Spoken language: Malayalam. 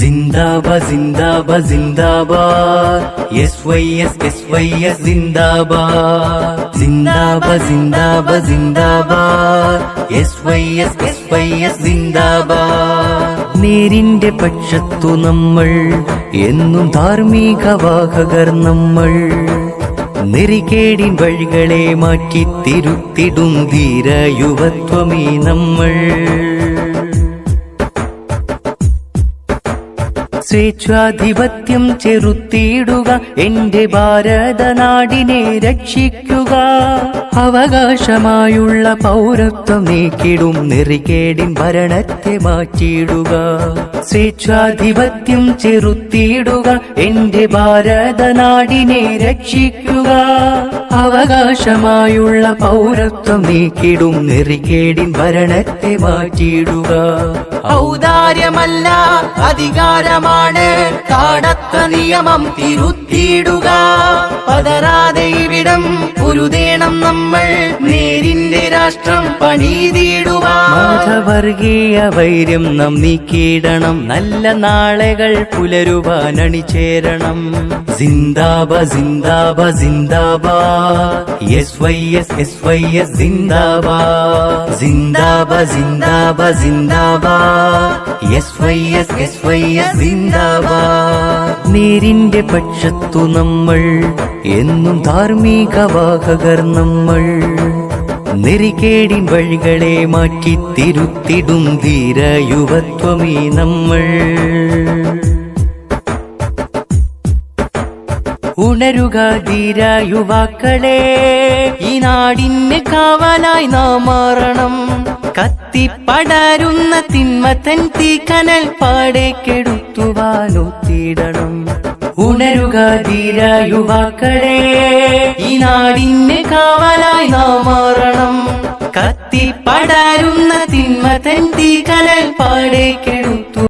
ജിന്ദാബാദ് ജിന്ദാബാദ് zindabad S Y S S Y S zindabad ജിന്ദാബാദ് ജിന്ദാബാദ് zindabad S Y S S Y S നേരിന്റെ പക്ഷത്തു നമ്മൾ എന്നും ധാർമ്മിക വാഹകർ നമ്മൾ. നെറികേടിൻ വഴികളെ മാറ്റി തിരുത്തിടും ധീര യുവത്വമേ നമ്മൾ. സ്വേച്ഛാധിപത്യം ചെറുത്തിയിടുക. എന്റെ ഭാരതനാടിനെ രക്ഷിക്കുക. അവകാശമായുള്ള പൗരത്വം നീക്കിടും നെറികേടിൻ ഭരണത്തെ മാറ്റിയിടുക. സ്വേച്ഛാധിപത്യം ചെറുത്തിയിടുക. എന്റെ ഭാരതനാടിനെ രക്ഷിക്കുക. അവകാശമായുള്ള പൗരത്വം നീക്കിടും. നെറികേടിൻ ഭരണത്തെ മാറ്റിയിടുക. ഔദാര്യമല്ല അധികാരമാണ്. കാടത്ത നിയമം തിരുത്തിയിടുക. പതരാതെ ഇവിടം പൊരുതേണം നമ്മൾ. നേരിന്റെ രാഷ്ട്രം പണീതിയിടുവാൻ മതവർഗീയ വൈര്യം നാം നീക്കിയിടണം. നല്ല നാളുകൾ പുലരുവാൻ അണിചേരണം. സിന്ദാബ സിന്ദാബ സിന്ദാബ S Y S S Y S സിന്ദാബ സിന്ദാബ സിന്ദാബ സിന്ദാബ S Y S S Y S സിന്ദാബ നീരിന്റെ പക്ഷത്തു നമ്മൾ എന്നും ധാർമ്മിക വാഹകർ നമ്മൾ. നെറികേടിൻ വഴികളെ മാറ്റി തിരുത്തിടും ധീര യുവത്വമേ നമ്മൾ. ഉണരുക ധീര യുവാക്കളെ ഈ നാടിന് കാവലായി നാം മാറണം. കത്തിപ്പടരുന്ന തിന്മത്തൻ തീക്കനൽ പാടെ കെടുത്തുവാനൊത്തിടണം ഉണരുക ധീര യുവാക്കളെ. ഈ നാടിന് കാവലായി നാം മാറണം. കത്തി പടരുന്ന തിന്മ തിന്മത്തൻ കലൽ പാടേ കെടു